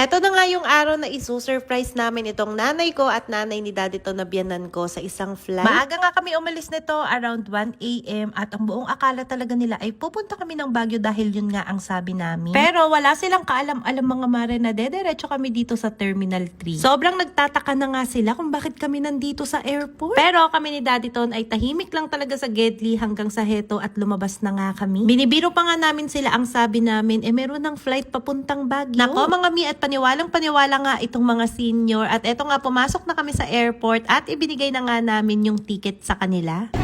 Heto na nga yung araw na isusurprise namin itong nanay ko at nanay ni daddy to na biyanan ko sa isang flight. Maaga nga kami umalis nito around 1 a.m. at ang buong akala talaga nila ay pupunta kami ng Baguio dahil yun nga ang sabi namin. Pero wala silang kaalam-alam mga mare na dederecho kami dito sa Terminal 3. Sobrang nagtataka na nga sila kung bakit kami nandito sa airport. Pero kami ni Daddy Ton ay tahimik lang talaga sa Gedli hanggang sa Heto at lumabas na nga kami. Binibiro pa nga namin sila ang sabi namin, eh meron ng flight papuntang Baguio. Nako mga mi at paniwalang paniwala nga itong mga senior at eto nga pumasok na kami sa airport at ibinigay na nga namin yung ticket sa kanila.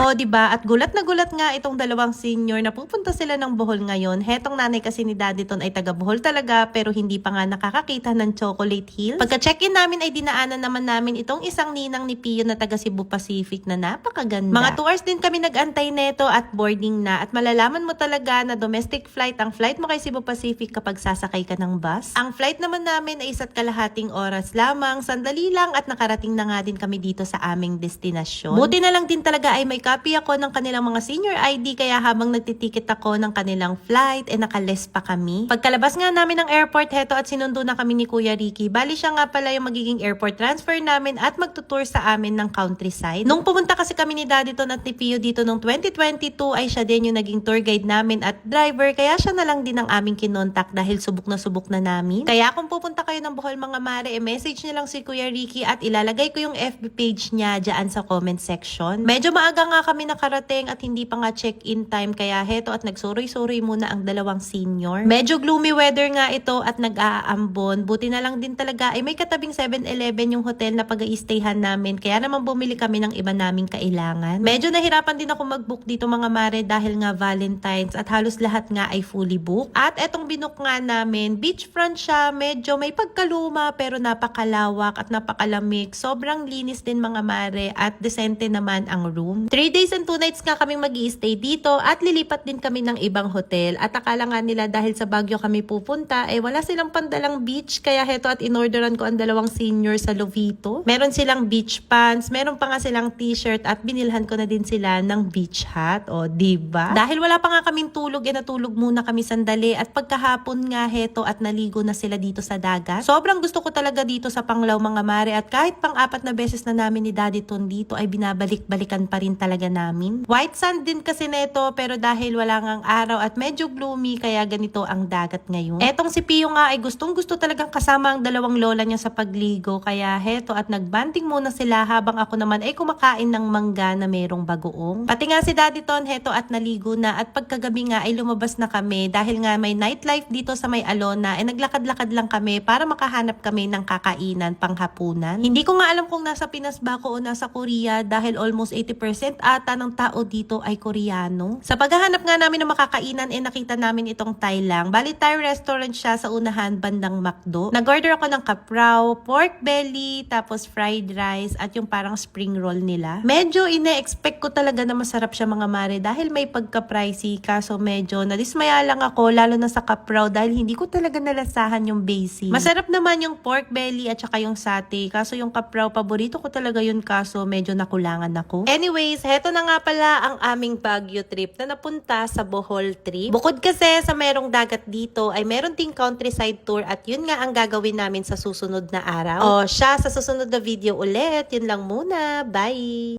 O, di ba? At gulat na gulat nga itong dalawang senior na pupunta sila ng Bohol ngayon. Hetong nanay kasi ni Daddy Ton ay taga Bohol talaga pero hindi pa nga nakakakita ng Chocolate Hills. Pagka-check-in namin ay dinaanan naman namin itong isang ninang ni Pio na taga Cebu Pacific na napakaganda. Mga 2 hours din kami nag-antay neto at boarding na at malalaman mo talaga na domestic flight ang flight mo kay Cebu Pacific kapag sasakay ka ng bus. Ang flight naman namin ay isa't kalahating oras lamang, sandali lang at nakarating na nga din kami dito sa aming destinasyon. Buti na lang din talaga ay may copy ako ng kanilang mga senior ID kaya habang nagtitikit ako ng kanilang flight, eh nakales pa kami. Pagkalabas nga namin ng airport, heto at sinundo na kami ni Kuya Ricky. Bali siya nga pala yung magiging airport transfer namin at magtutour sa amin ng countryside. Nung pumunta kasi kami ni Daddy Ton at ni Pio dito nung 2022 ay siya din yung naging tour guide namin at driver kaya siya na lang din ang aming kinontak dahil subok na subok na namin. Kaya kung pupunta kayo ng Bohol mga mare, eh, message niyo lang si Kuya Ricky at ilalagay ko yung FB page niya dyan sa comment section. Medyo maaga nga kami nakarating at hindi pa nga check-in time kaya heto at nagsuroy-suroy muna ang dalawang senior. Medyo gloomy weather nga ito at nag-aambon. Buti na lang din talaga ay may katabing 7-Eleven yung hotel na pag stayhan namin kaya naman bumili kami ng iba naming kailangan. Medyo nahirapan din ako mag-book dito mga mare dahil nga Valentine's at halos lahat nga ay fully booked. At etong binook nga namin, beachfront siya, medyo may pagkaluma pero napakalawak at napakalamig. Sobrang linis din mga mare at desente naman ang room. 3 days and 2 nights nga kaming mag stay dito at lilipat din kami ng ibang hotel. At akala nga nila dahil sa Baguio kami pupunta, eh wala silang pandalang beach kaya heto at inorderan ko ang dalawang senior sa Lovito. Meron silang beach pants, meron pa nga silang t-shirt at binilhan ko na din sila ng beach hat. O, diba? Dahil wala pa nga kaming tulog, eh natulog muna kami sandali at pagkahapon nga heto at naligo na sila dito sa dagat. Sobrang gusto ko talaga dito sa Panglao mga mare at kahit pang apat na beses na namin ni Daddy Ton dito ay binabalik-balikan pa rin talaga namin. White sand din kasi neto pero dahil wala ngang araw at medyo gloomy kaya ganito ang dagat ngayon. Etong si Pio nga ay gustong gusto talagang kasama ang dalawang lola niya sa pagligo kaya heto at nagbanding muna sila habang ako naman ay kumakain ng mangga na merong bagoong. Pati nga si Daddy Ton heto at naligo na at pagkagabi nga ay lumabas na kami dahil nga may nightlife dito sa may Alona ay naglakad-lakad lang kami para makahanap kami ng kakainan panghapunan. Hindi ko nga alam kung nasa Pinas ba ako o nasa Korea dahil almost 80% ata ng tao dito ay Koreano. Sa paghahanap nga namin ng makakainan, eh nakita namin itong Thai lang. Bali Thai restaurant siya sa unahan bandang McDo. Nag-order ako ng kapraw, pork belly, tapos fried rice, at yung parang spring roll nila. Medyo ine-expect ko talaga na masarap siya mga mare dahil may pagka-pricey kaso medyo nadismaya lang ako lalo na sa kapraw dahil hindi ko talaga nalasahan yung basic. Masarap naman yung pork belly at saka yung sate kaso yung kapraw paborito ko talaga yun kaso medyo nakulangan ako. Anyways, heto na nga pala ang aming Baguio trip na napunta sa Bohol trip. Bukod kasi sa merong dagat dito ay meron ting countryside tour at yun nga ang gagawin namin sa susunod na araw. O siya sa susunod na video ulit. Yun lang muna. Bye!